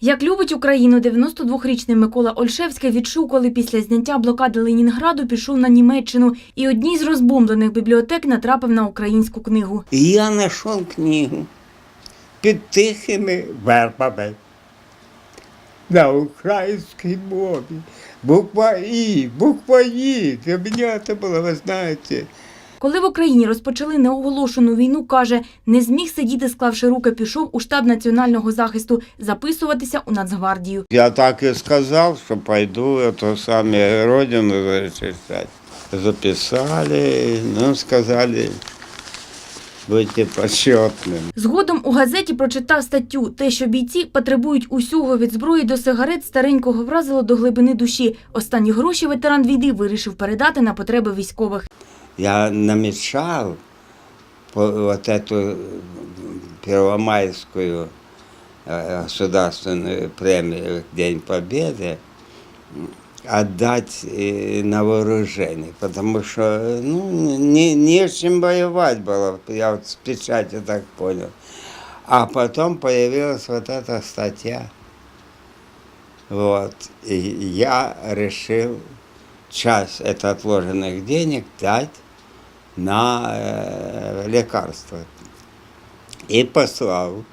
Як любить Україну, 92-річний Микола Ольшевський відчув, коли після зняття блокади Ленінграду пішов на Німеччину і одній з розбомблених бібліотек натрапив на українську книгу. Я знайшов книгу під тихими вербами на українській мові. Буква І, буква І. Для мене це було, ви знаєте, Коли в Україні розпочали неоголошену війну, каже, не зміг сидіти, склавши руки, пішов у штаб національного захисту записуватися у Нацгвардію. Я так і сказав, що пойду то саме родину защищать. Записали, ну, сказали, будьте почетним. Згодом у газеті прочитав статтю «Те, що бійці потребують усього від зброї до сигарет, старенького вразило до глибини душі. Останні гроші ветеран війни вирішив передати на потреби військових. Я намечал по- вот эту первомайскую э, государственную премию День Победы отдать э, на вооружение, потому что ну, не, не с чем воевать было, я вот с печати так понял. А потом появилась вот эта статья. Вот. И я решил часть это отложенных денег дать на э, лекарства. И послал.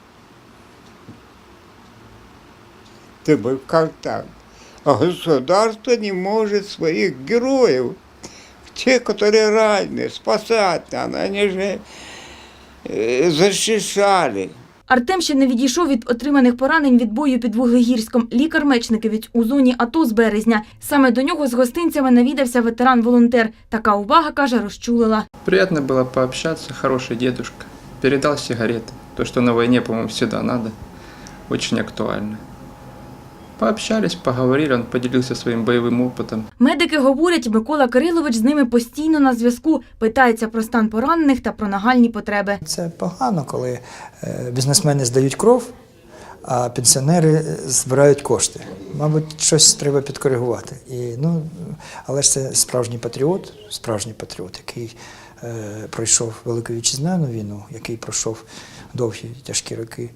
Ты был как так? А государство не может своих героев, те, которые ранены, спасать надо. Они же э, защищали. Артем ще не відійшов від отриманих поранень від бою під Вуглегірськом. Лікар Мечниковець у зоні АТО з березня. Саме до нього з гостинцями навідався ветеран-волонтер. Така увага, каже, розчулила. Приємно було пообщатися, хороший дідусь. Передав сигарети. То, що на війні, по-моєму, завжди треба. Дуже актуально. Пообщались, поговорили, он поделился своим боевым опытом. Медики говорять, Микола Кирилович з ними постійно на зв'язку. Питається про стан поранених та про нагальні потреби. Це погано, коли е, бізнесмени здають кров, а пенсіонери е, збирають кошти. Мабуть, щось треба підкоригувати. І, ну, але ж це справжній патріот, справжній патріот, який е, пройшов Велику Вітчизняну війну, який пройшов довгі тяжкі роки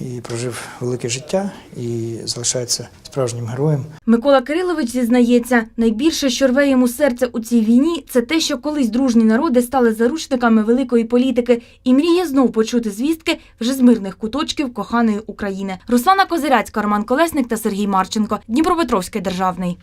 і прожив велике життя і залишається справжнім героєм. Микола Кирилович зізнається, найбільше, що рве йому серце у цій війні, це те, що колись дружні народи стали заручниками великої політики і мріє знов почути звістки вже з мирних куточків коханої України. Руслана Козиряцька, Роман Колесник та Сергій Марченко. Дніпропетровський державний.